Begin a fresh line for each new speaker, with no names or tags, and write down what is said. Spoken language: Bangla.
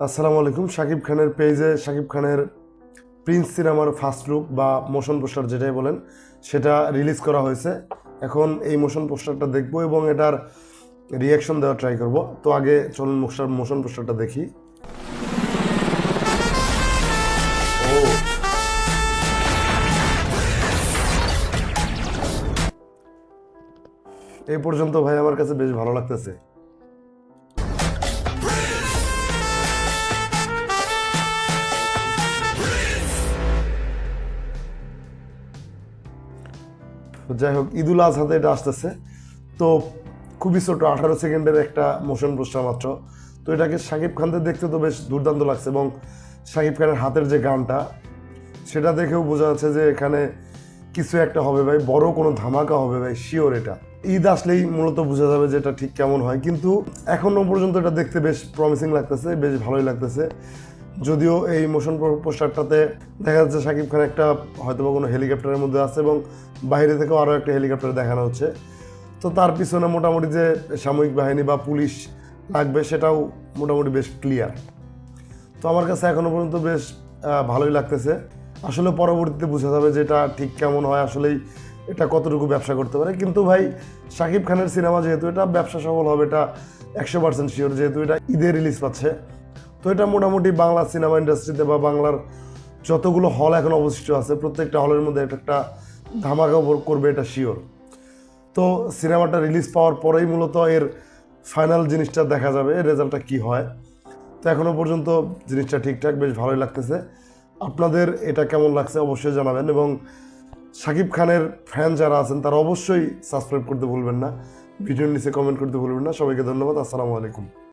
আসসালামু আলাইকুম। শাকিব খানের পেজে শাকিব খানের প্রিন্স সিনেমার ফার্স্ট লুক বা মোশন পোস্টার যেটাই বলেন, সেটা রিলিজ করা হয়েছে। এখন এই মোশন পোস্টারটা দেখব এবং এটার রিয়াকশন দেওয়ার ট্রাই করব। তো আগে চলুন মোশন মোশন পোস্টারটা দেখি। এই পর্যন্ত ভাই আমার কাছে বেশ ভালো লাগতেছে। যাই হোক, ঈদুল আজহাতে এটা আসতেছে। তো খুবই ছোট, আঠারো সেকেন্ডের একটা মোশন পোস্টার মাত্র। তো এটাকে শাকিব খানদের দেখতে তো বেশ দুর্দান্ত লাগছে এবং শাকিব খানের হাতের যে গানটা, সেটা দেখেও বোঝা যাচ্ছে যে এখানে কিছু একটা হবে ভাই, বড় কোনো ধামাকা হবে ভাই শিওর এটা। ঈদ আসলেই মূলত বোঝা যাবে যে এটা ঠিক কেমন হয়। কিন্তু এখনও পর্যন্ত এটা দেখতে বেশ প্রমিসিং লাগতেছে, বেশ ভালোই লাগতেছে। যদিও এই মোশন পোস্টারটাতে দেখা যাচ্ছে শাকিব খান একটা হয়তো বা কোনো হেলিকপ্টারের মধ্যে আছে এবং বাইরে থেকেও আরও একটা হেলিকপ্টার দেখানো হচ্ছে। তো তার পিছনে মোটামুটি যে সামরিক বাহিনী বা পুলিশ লাগবে সেটাও মোটামুটি বেশ ক্লিয়ার তো আমার কাছে এখনও পর্যন্ত বেশ ভালোই লাগতেছে। আসলে পরবর্তীতে বোঝা যাবে যে এটা ঠিক কেমন হয়, আসলেই এটা কতটুকু ব্যবসা করতে পারে। কিন্তু ভাই শাকিব খানের সিনেমা যেহেতু এটা ব্যবসা সফল হবে, এটা একশো পার্সেন্ট শিওর যেহেতু এটা ঈদে রিলিজ পাচ্ছে। তো এটা মোটামুটি বাংলা সিনেমা ইন্ডাস্ট্রিতে বা বাংলার যতগুলো হল এখন অবশিষ্ট আছে, প্রত্যেকটা হলের মধ্যে একটা একটা ধামাকা করবে এটা শিওর তো সিনেমাটা রিলিজ পাওয়ার পরেই মূলত এর ফাইনাল জিনিসটা দেখা যাবে রেজাল্টটা কি হয়। তো এখনও পর্যন্ত জিনিসটা ঠিকঠাক, বেশ ভালোই লাগতেছে। আপনাদের এটা কেমন লাগছে অবশ্যই জানাবেন এবং শাকিব খানের ফ্যান যারা আছেন, তারা অবশ্যই সাবস্ক্রাইব করতে ভুলবেন না। ভিডিওর নিচে কমেন্ট করতে ভুলবেন না। সবাইকে ধন্যবাদ। আসসালামু আলাইকুম।